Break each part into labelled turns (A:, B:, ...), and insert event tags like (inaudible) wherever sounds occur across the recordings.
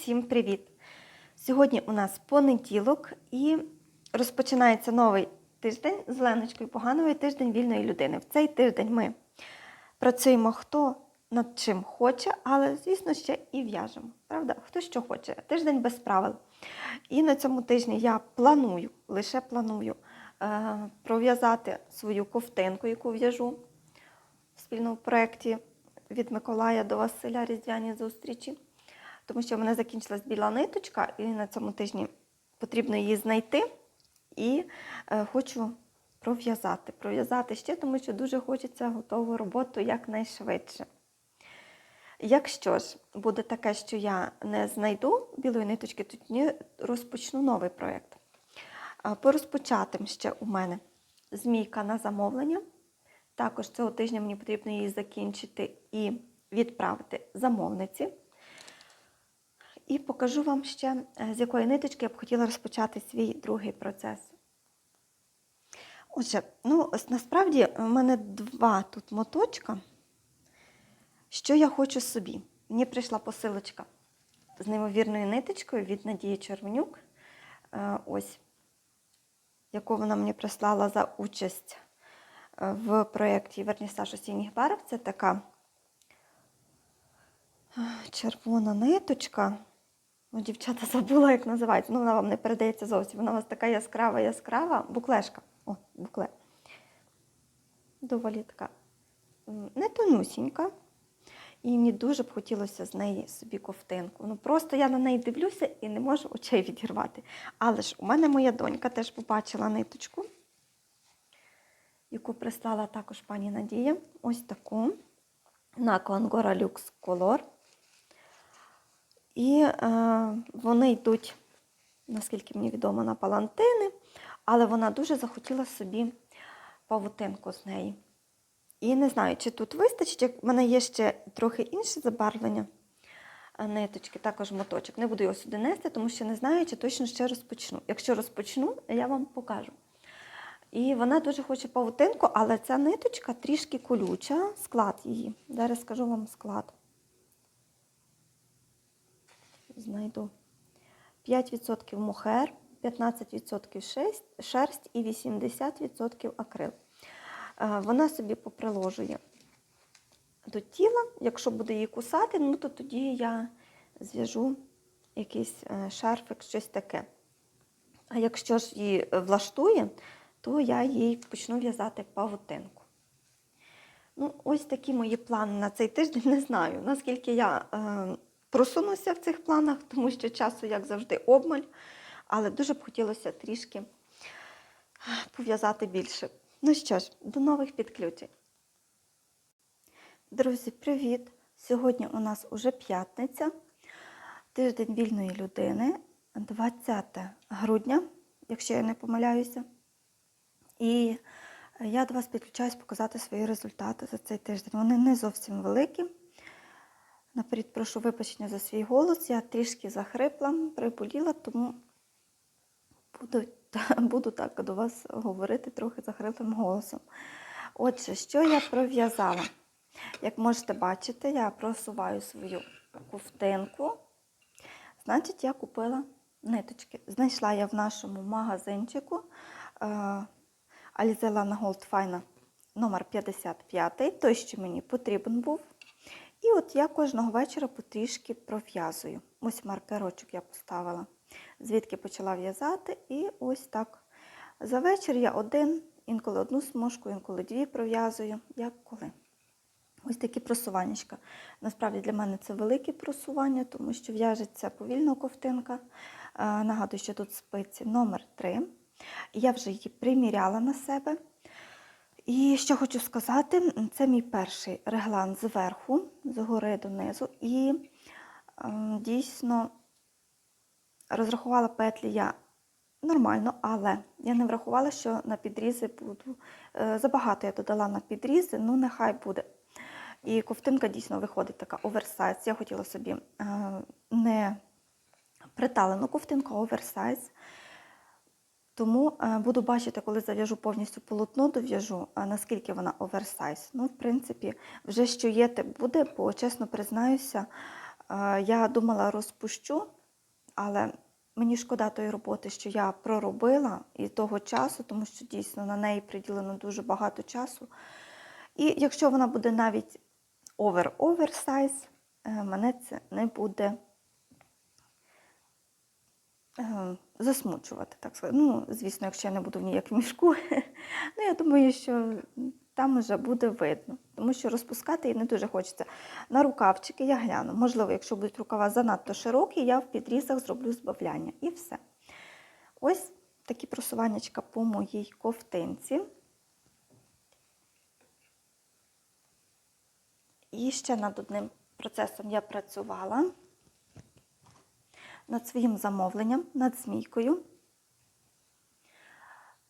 A: всім привіт! Сьогодні у нас понеділок і розпочинається новий тиждень з Леночкою Погановою тиждень вільної людини. В цей тиждень ми працюємо хто над чим хоче, але, звісно, ще і в'яжемо. Правда? Хто що хоче. Тиждень без правил. І на цьому тижні я планую, лише планую е, пров'язати свою ковтинку, яку в'яжу в спільному проєкті від Миколая до Василя Різдвяні зустрічі. Тому що в мене закінчилась біла ниточка, і на цьому тижні потрібно її знайти. І е, хочу пров'язати. Пров'язати ще, тому що дуже хочеться готову роботу якнайшвидше. Якщо ж буде таке, що я не знайду білої ниточки, тоді розпочну новий проєкт. А По розпочатим ще у мене змійка на замовлення. Також цього тижня мені потрібно її закінчити і відправити замовниці. І покажу вам ще, е, з якої ниточки я б хотіла розпочати свій другий процес. Отже, ну, насправді в мене два тут моточка. Що я хочу собі? Мені прийшла посилочка з неймовірною ниточкою від Надії Червонюк. Е, Ось, яку вона мені прислала за участь е, в проєкті Вернісаж осінніх барв. Це така червона ниточка. Ну, дівчата забула, як називається. Ну, вона вам не передається зовсім. Вона у вас така яскрава, яскрава. Буклешка. О, букле. Доволі така не тонюсінька. І мені дуже б хотілося з неї собі ковтинку. Ну просто я на неї дивлюся і не можу очей відірвати. Але ж у мене моя донька теж побачила ниточку, яку прислала також пані Надія. Ось таку на Коангора Люкс Color. І е, вони йдуть, наскільки мені відомо, на палантини, але вона дуже захотіла собі павутинку з неї. І не знаю, чи тут вистачить. як В мене є ще трохи інше забарвлення е, ниточки, також моточок. Не буду його сюди нести, тому що не знаю, чи точно ще розпочну. Якщо розпочну, я вам покажу. І вона дуже хоче павутинку, але ця ниточка трішки колюча, склад її. Зараз скажу вам склад. Знайду. 5% мохер, 15% шерсть і 80% акрил. Е, Вона собі поприложує до тіла. Якщо буде її кусати, ну то тоді я зв'яжу якийсь е, шарфик, щось таке. А якщо ж її влаштує, то я їй почну в'язати павутинку. Ну, ось такі мої плани на цей тиждень. (laughs) Не знаю, наскільки я е, просунуся в цих планах, (laughs) тому що часу, як завжди, обмаль. Але дуже б хотілося трішки пов'язати більше. Ну що ж, до нових підключень. Друзі, привіт! Сьогодні у нас уже п'ятниця, тиждень вільної людини, 20 грудня, якщо я не помиляюся. І я до вас підключаюсь показати свої результати за цей тиждень. Вони не зовсім великі. Наперед прошу вибачення за свій голос. Я трішки захрипла, приболіла, тому буду, буду так до вас говорити трохи захриплим голосом. Отже, що я пров'язала? Як можете бачити, я просуваю свою ковтинку. Значить, я купила ниточки. Знайшла я в нашому магазинчику е, Alize Lana Gold Fine номер 55, той, що мені потрібен був. І от я кожного вечора потрішки пров'язую. Ось маркерочок я поставила, звідки почала в'язати. І ось так. За вечір я один, інколи одну смужку, інколи дві пров'язую, як коли. Ось такі просуваннячка. Насправді для мене це велике просування, тому що в'яжеться повільно ковтинка. Е, Нагадую, що тут спиці номер 3. Я вже її приміряла на себе. І що хочу сказати, це мій перший реглан зверху, згори донизу. І е, дійсно розрахувала петлі я нормально, але я не врахувала, що на підрізи буду. е, Забагато я додала на підрізи, ну нехай буде. І ковтинка дійсно виходить така оверсайз. Я хотіла собі е, не приталену ковтинку, а оверсайз. Тому е, буду бачити, коли зав'яжу повністю полотно, дов'яжу, наскільки вона оверсайз. Ну, в принципі, вже що є, те буде, бо чесно признаюся, Е, Я думала, розпущу, але мені шкода тої роботи, що я проробила і того часу, тому що дійсно на неї приділено дуже багато часу. І якщо вона буде навіть овер-оверсайз, мене це не буде е, засмучувати, так сказати. Ну, звісно, якщо я не буду в ніяк мішку, (laughs) ну я думаю, що там вже буде видно, тому що розпускати її не дуже хочеться. На рукавчики я гляну. Можливо, якщо будуть рукава занадто широкі, я в підрізах зроблю збавляння і все. Ось такі просуваннячка по моїй ковтинці. І ще над одним процесом я працювала над своїм замовленням, над змійкою.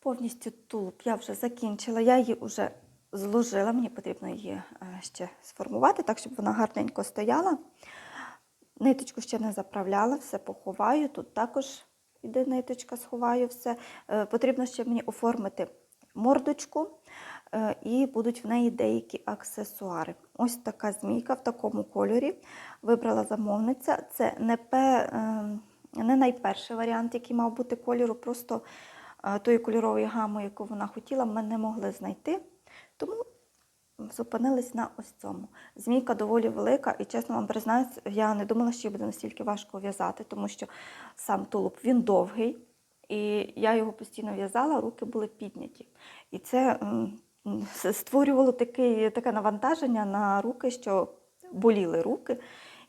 A: Повністю тулуб я вже закінчила, я її вже зложила, мені потрібно її е, ще сформувати, так, щоб вона гарненько стояла. Ниточку ще не заправляла, все поховаю. Тут також іде ниточка, сховаю все. Е, Потрібно ще мені оформити мордочку, і будуть в неї деякі аксесуари. Ось така змійка в такому кольорі. Вибрала замовниця. Це не, пе, е, не найперший варіант, який мав бути кольору, просто е, тої кольорової гами, яку вона хотіла, ми не могли знайти. Тому зупинились на ось цьому. Змійка доволі велика, і чесно вам признаюсь, я не думала, що її буде настільки важко в'язати, тому що сам тулуб він довгий, і я його постійно в'язала, руки були підняті. І це створювало таке, таке навантаження на руки, що боліли руки.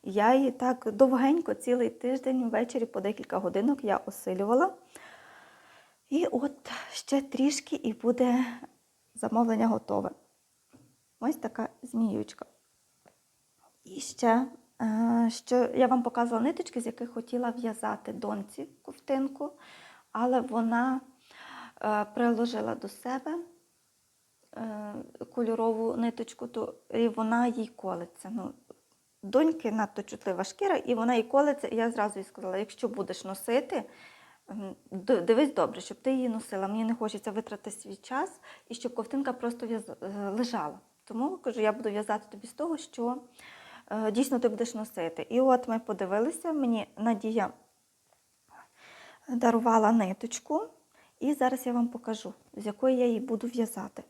A: Я її так довгенько, цілий тиждень, ввечері по декілька годинок я осилювала. І от ще трішки і буде замовлення готове. Ось така зміючка. І ще, е, що я вам показувала ниточки, з яких хотіла в'язати доньці ковтинку, але вона е, приложила до себе кольорову ниточку, то і вона їй колиться. Ну, доньки надто чутлива шкіра, і вона їй колиться. І я зразу їй сказала: якщо будеш носити, дивись добре, щоб ти її носила. Мені не хочеться витратити свій час і щоб ковтинка просто е, лежала. Тому кажу, я буду в'язати тобі з того, що е, дійсно ти будеш носити. І от ми подивилися, мені Надія дарувала ниточку, і зараз я вам покажу, з якої я її буду в'язати.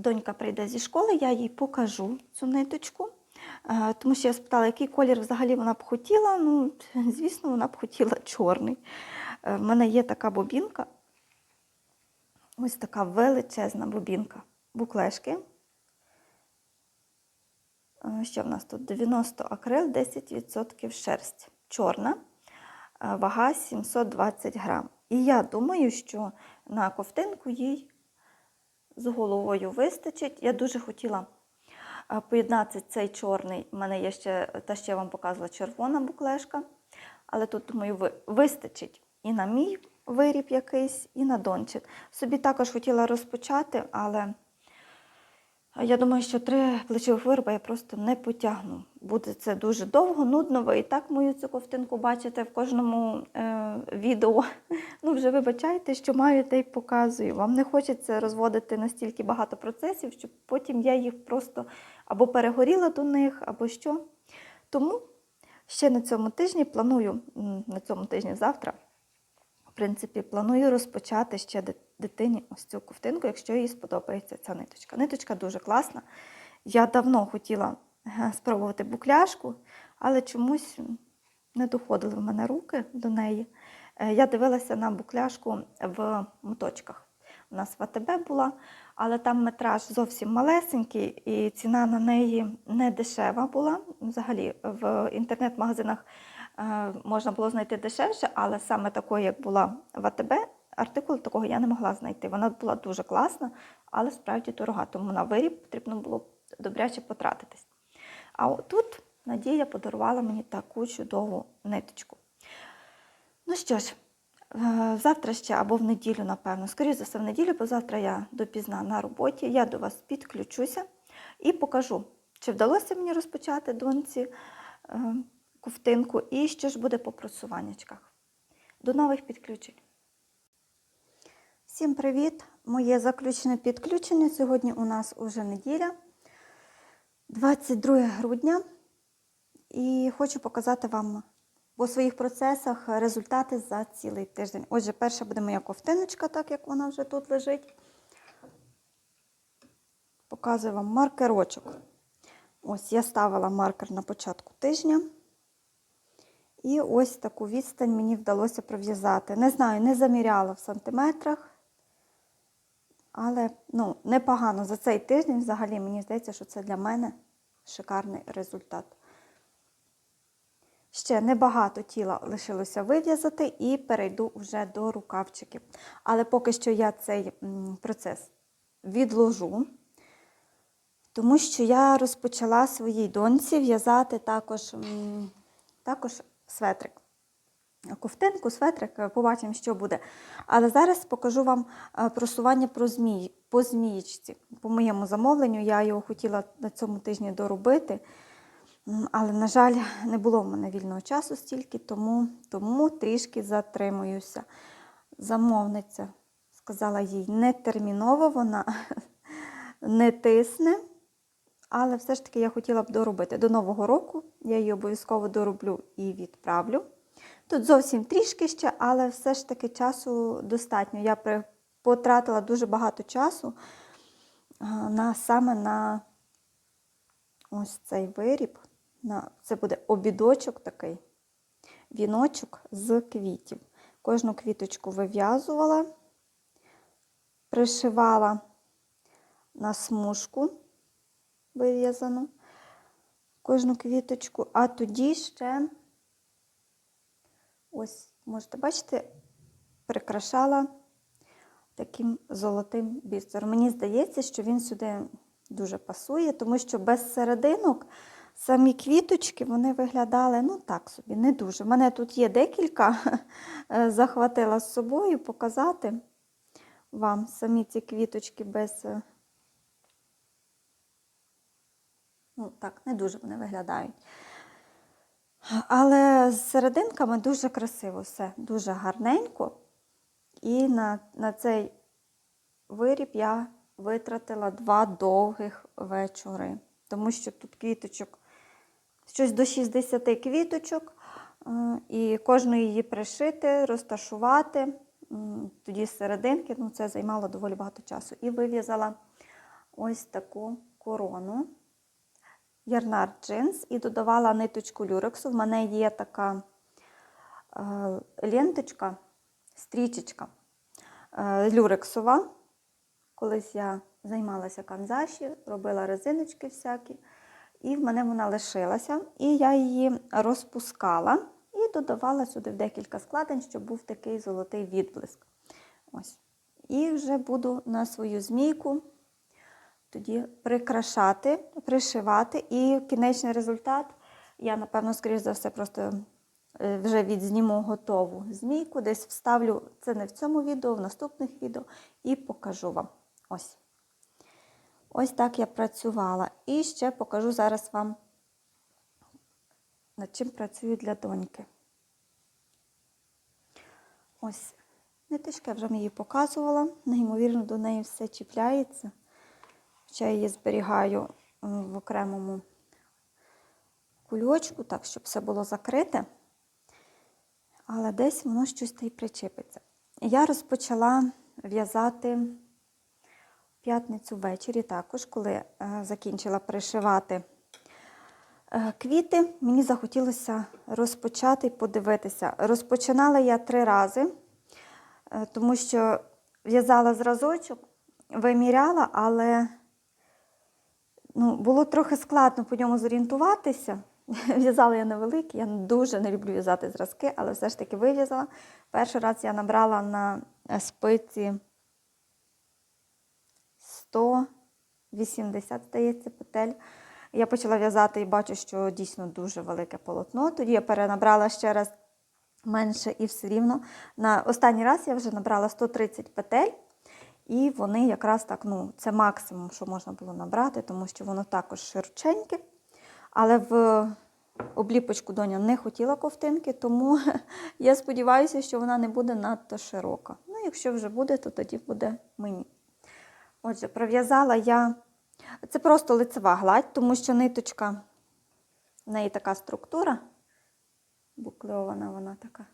A: Донька прийде зі школи, я їй покажу цю ниточку, е, тому що я спитала, який колір взагалі вона б хотіла. Ну, (laughs) звісно, вона б хотіла чорний. Е, В мене є така бобінка, ось така величезна бобінка буклешки. Е, Що в нас тут? 90 акрил, 10% шерсть. Чорна, вага 720 грам. І я думаю, що на ковтинку їй з головою вистачить. Я дуже хотіла поєднати цей чорний. У мене є ще, та ще я вам показувала червона буклешка. Але тут, думаю, вистачить і на мій виріб якийсь, і на дончик. Собі також хотіла розпочати, але я думаю, що три плечових вироби я просто не потягну. Буде це дуже довго, нудно. Ви і так мою цю ковтинку бачите в кожному е, відео. (laughs) Ну, вже вибачайте, що маю, те й показую. Вам не хочеться розводити настільки багато процесів, щоб потім я їх просто або перегоріла до них, або що. Тому ще на цьому тижні планую, на цьому тижні завтра, в принципі, планую розпочати ще ди- дитині ось цю ковтинку, якщо їй сподобається ця ниточка. Ниточка дуже класна. Я давно хотіла спробувати букляшку, але чомусь не доходили в мене руки до неї. Е, Я дивилася на букляшку в моточках. У нас в АТБ була, але там метраж зовсім малесенький, і ціна на неї не дешева була. Взагалі в інтернет-магазинах е, можна було знайти дешевше, але саме такої, як була в АТБ, артикул такого я не могла знайти. Вона була дуже класна, але справді дорога, тому на виріб потрібно було добряче потратитись. А от тут Надія подарувала мені таку чудову ниточку. Ну що ж, е, завтра ще або в неділю, напевно, скоріше за все в неділю, бо завтра я допізна на роботі, я до вас підключуся і покажу, чи вдалося мені розпочати доньці е, ковтинку і що ж буде по просуваннячках. До нових підключень. Всім привіт! Моє заключне підключення. Сьогодні у нас уже неділя, 22 грудня. І хочу показати вам по своїх процесах результати за цілий тиждень. Отже, перша буде моя ковтиночка, так як вона вже тут лежить. Показую вам маркерочок. Ось я ставила маркер на початку тижня. І ось таку відстань мені вдалося пров'язати. Не знаю, не заміряла в сантиметрах, але ну, непогано за цей тиждень взагалі мені здається, що це для мене шикарний результат. Ще небагато тіла лишилося вив'язати і перейду вже до рукавчиків. Але поки що я цей процес відложу, тому що я розпочала своїй доньці в'язати також, також светрик. Ковтинку, светрик, е, побачимо, що буде. Але зараз покажу вам е, просування про змій, по змієчці. По моєму замовленню я його хотіла на цьому тижні доробити. Але, на жаль, не було в мене вільного часу стільки, тому, тому трішки затримуюся. Замовниця сказала їй не терміново, вона (laughs) не тисне. Але все ж таки я хотіла б доробити до Нового року. Я її обов'язково дороблю і відправлю. Тут зовсім трішки ще, але все ж таки часу достатньо. Я потратила дуже багато часу на, саме на ось цей виріб. На, це буде обідочок такий, віночок з квітів. Кожну квіточку вив'язувала, пришивала на смужку вив'язану кожну квіточку, а тоді ще, ось, можете бачити, прикрашала таким золотим бісером. Мені здається, що він сюди дуже пасує, тому що без серединок самі квіточки вони виглядали, ну так собі, не дуже. У мене тут є декілька, (laughs) е, захватила з собою показати вам самі ці квіточки без. е, Ну, так, не дуже вони виглядають. Але з серединками дуже красиво все, дуже гарненько. І на, на цей виріб я витратила два довгих вечори, тому що тут квіточок, щось до 60 квіточок, е, і кожну її пришити, розташувати. Тоді з серединки, ну це займало доволі багато часу. І вив'язала ось таку корону. Ярнар джинс і додавала ниточку люрексу. В мене є така е, ленточка, стрічечка е, люрексова. Колись я займалася канзаші, робила резиночки всякі, і в мене вона лишилася. І я її розпускала і додавала сюди в декілька складень, щоб був такий золотий відблиск. Ось. І вже буду на свою змійку тоді прикрашати, пришивати. І кінечний результат я, напевно, скоріш за все, просто е, вже відзніму готову змійку, десь вставлю це не в цьому відео, в наступних відео, і покажу вам. Ось. Ось так я працювала. І ще покажу зараз вам, над чим працюю для доньки. Ось. Ниточка, я вже її показувала. Неймовірно, до неї все чіпляється. Я її зберігаю е, в окремому кульочку, так, щоб все було закрите. Але десь воно щось та й причепиться. Я розпочала в'язати п'ятницю ввечері, також, коли е, закінчила пришивати е, квіти, мені захотілося розпочати і подивитися. Розпочинала я три рази, тому що в'язала зразочок, виміряла, але ну, було трохи складно по ньому зорієнтуватися. (laughs) В'язала я невеликий, я дуже не люблю в'язати зразки, але все ж таки вив'язала. Перший раз я набрала на е, спиці 180, здається, петель. Я почала в'язати і бачу, що дійсно дуже велике полотно. Тоді я перенабрала ще раз менше і все рівно. На останній раз я вже набрала 130 петель. І вони якраз так, ну, це максимум, що можна було набрати, тому що воно також широченьке. Але в обліпочку доня не хотіла ковтинки, тому (laughs) я сподіваюся, що вона не буде надто широка. Ну, якщо вже буде, то тоді буде мені. Отже, пров'язала я. Це просто лицева гладь, тому що ниточка В неї така структура, букльована вона така.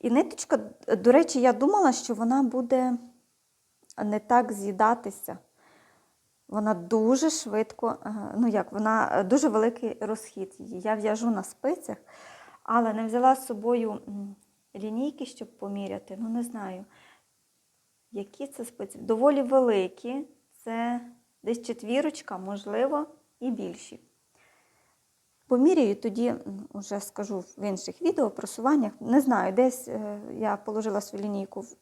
A: І ниточка, до речі, я думала, що вона буде не так з'їдатися. Вона дуже швидко, ну як, вона е, дуже великий розхід її. Я в'яжу на спицях, але не взяла з собою лінійки, щоб поміряти. Ну, не знаю, які це спиці. Доволі великі. Це десь четвірочка, можливо, і більші. Поміряю, тоді м, уже скажу в інших відео просуваннях. Не знаю, десь е, я положила свою лінійку в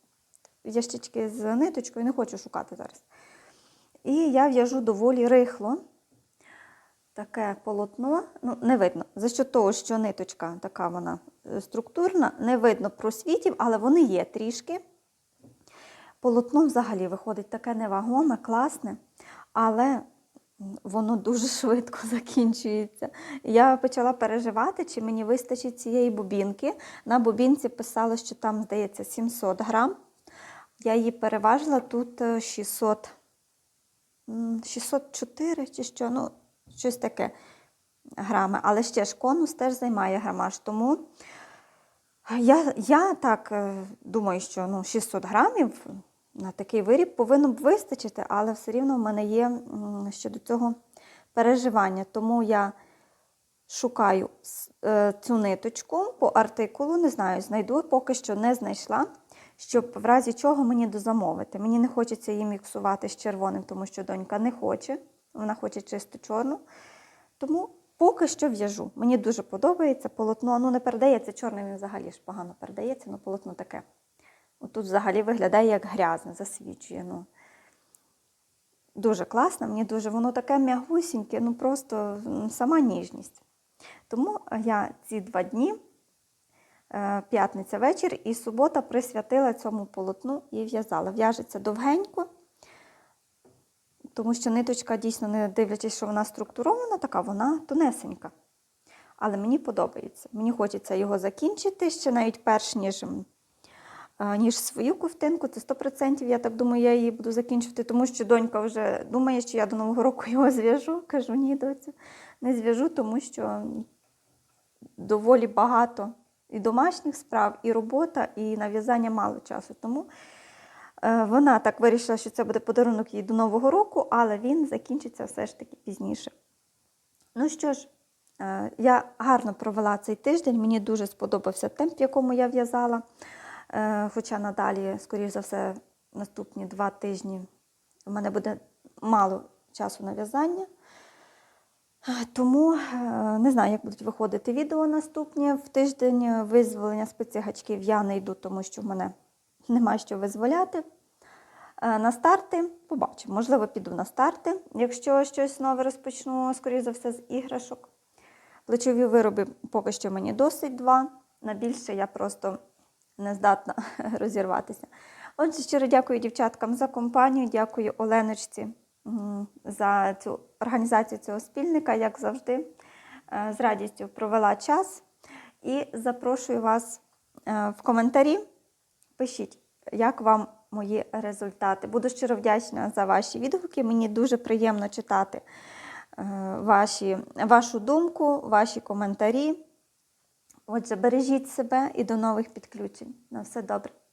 A: ящички з ниточкою, не хочу шукати зараз. І я в'яжу доволі рихло. Таке полотно, ну, не видно. За що того, що ниточка така вона е, структурна, не видно просвітів, але вони є трішки. Полотно взагалі виходить таке невагоме, класне, але воно дуже швидко (laughs) закінчується. Я почала переживати, чи мені вистачить цієї бобінки. На бобінці писало, що там, здається, 700 грам. Я її переважила тут е, 600, 604 чи що, ну, щось таке грами. Але ще ж конус теж займає грамаж. Тому я, я так е, думаю, що ну, 600 грамів на такий виріб повинно б вистачити, але все рівно в мене є щодо цього переживання. Тому я шукаю е, цю ниточку по артикулу, не знаю, знайду, поки що не знайшла, щоб в разі чого мені дозамовити. Мені не хочеться її міксувати з червоним, тому що донька не хоче, вона хоче чисто чорну. Тому поки що в'яжу. Мені дуже подобається полотно. Ну, не передається чорним, він взагалі ж погано передається, але полотно таке. Отут взагалі виглядає як грязне, засвічує. Ну. Дуже класно, мені дуже воно таке м'ягусіньке, ну просто сама ніжність. Тому я ці два дні, п'ятниця вечір і субота присвятила цьому полотну і в'язала. В'яжеться довгенько, тому що ниточка дійсно, не дивлячись, що вона структурована, така вона тонесенька. Але мені подобається. Мені хочеться його закінчити ще навіть перш ніж, е, ніж свою ковтинку. Це 100%, я так думаю, я її буду закінчувати, тому що донька вже думає, що я до Нового року (laughs) його зв'яжу. Кажу, ні, доцю, не зв'яжу, тому що доволі багато і домашніх справ, і робота, і нав'язання мало часу. Тому е, вона так вирішила, що це буде подарунок їй до Нового року, але він закінчиться все ж таки пізніше. Ну що ж, е, я гарно провела цей тиждень, мені дуже сподобався темп, в якому я в'язала. Е, Хоча надалі, скоріш за все, наступні два тижні в мене буде мало часу на в'язання. Тому е, не знаю, як будуть виходити відео наступні. В тиждень е, визволення спецігачків я не йду, тому що в мене нема що визволяти. Е, На старти побачимо. Можливо, піду на старти, якщо щось нове розпочну, скоріш за все, з іграшок. Плечові вироби поки що мені досить два. На більше я просто не здатна (laughs) розірватися. Отже, щиро дякую дівчаткам за компанію, дякую Оленочці за цю організацію цього спільника, як завжди. Е, З радістю провела час і запрошую вас е, в коментарі. Пишіть, як вам мої результати. Буду щиро вдячна за ваші відгуки. Мені дуже приємно читати е, ваші, вашу думку, ваші коментарі. Отже, бережіть себе і до нових підключень. На все добре.